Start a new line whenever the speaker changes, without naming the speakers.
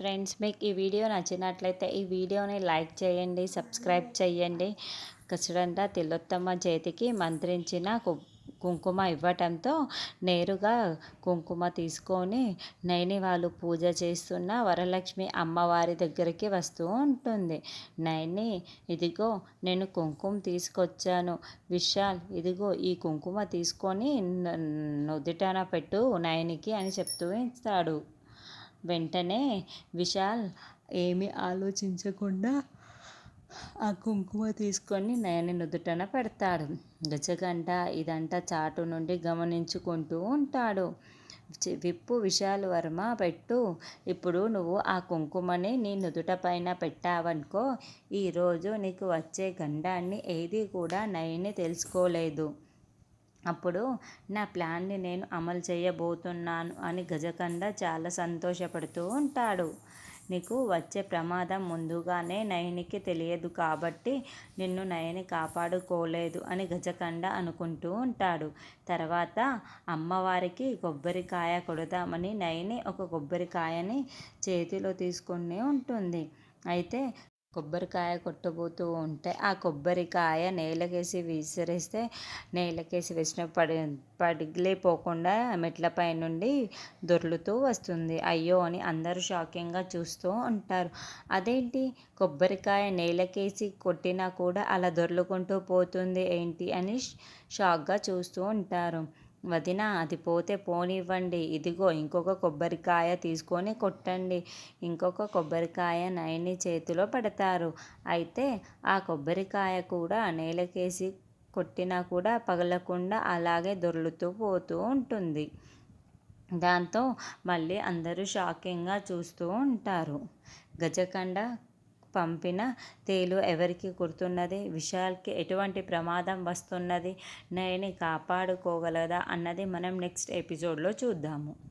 Friends మీకు ఈ video నచ్చినట్లయితే ఈ వీడియోని లైక్ చేయండి సబ్స్క్రైబ్ చేయండి. కసడంట తిలోత్తమ చేతికి మంత్రించిన కుంకుమ ఇవ్వటంతో నేరుగా కుంకుమ తీసుకొని నైని వాళ్ళు పూజ చేస్తున్న వరలక్ష్మి అమ్మవారి దగ్గరికి వస్తూ ఉంటుంది. నైని ఇదిగో నేను కుంకుమ తీసుకొచ్చాను. విశాల్ ఇదిగో ఈ కుంకుమ తీసుకొని నుదుటన పెట్టు నైనికి అని చెప్తూ ఇస్తాడు. వెంటనే విశాల్ ఏమి ఆలోచించకుండా ఆ కుంకుమ తీసుకొని నయని నుదుటన పెడతాడు. గజగంట ఇదంతా చాటు నుండి గమనించుకుంటూ ఉంటాడు. విప్పు విశాల్ వర్మ పెట్టు. ఇప్పుడు నువ్వు ఆ కుంకుమని నీ నుదుట పైన పెట్టావనుకో ఈరోజు నీకు వచ్చే గండాన్ని ఏది కూడా నయని తెలుసుకోలేదు. అప్పుడు నా ప్లాన్ని నేను అమలు చేయబోతున్నాను అని గజకండ చాలా సంతోషపడుతూ ఉంటాడు. నీకు వచ్చే ప్రమాదం ముందుగానే నయనికి తెలియదు కాబట్టి నిన్ను నయని కాపాడుకోలేదు అని గజకండ అనుకుంటూ ఉంటాడు. తర్వాత అమ్మవారికి కొబ్బరికాయ కొడదామని నయని ఒక కొబ్బరికాయని చేతిలో తీసుకుని ఉంటుంది. అయితే కొబ్బరికాయ కొట్టబోతూ ఉంటే ఆ కొబ్బరికాయ నేలకేసి విసిరేస్తే నేలకేసి వేసిన పడి పడిగిలిపోకుండా మెట్లపై నుండి దొర్లుతూ వస్తుంది. అయ్యో అని అందరూ షాకింగ్గా చూస్తూ ఉంటారు. అదేంటి? కొబ్బరికాయ నేలకేసి కొట్టినా కూడా అలా దొర్లుకుంటూ పోతుంది ఏంటి? అని షాక్గా చూస్తూ ఉంటారు. వదిన అది పోతే పోనివ్వండి. ఇదిగో ఇంకొక కొబ్బరికాయ తీసుకొని కొట్టండి. ఇంకొక కొబ్బరికాయ నయని చేతిలో పెడతారు. అయితే ఆ కొబ్బరికాయ కూడా నేలకేసి కొట్టినా కూడా పగలకుండా అలాగే దొర్లుతూ పోతూ ఉంటుంది. దాంతో మళ్ళీ అందరూ షాకింగ్గా చూస్తూ ఉంటారు. గజకండ పంపిన తేలు ఎవరికి గుర్తున్నది? విశాల్కి ఎటువంటి ప్రమాదం వస్తున్నది? నయని కాపాడుకోగలదా? అన్నది మనం నెక్స్ట్ ఎపిసోడ్లో చూద్దాము.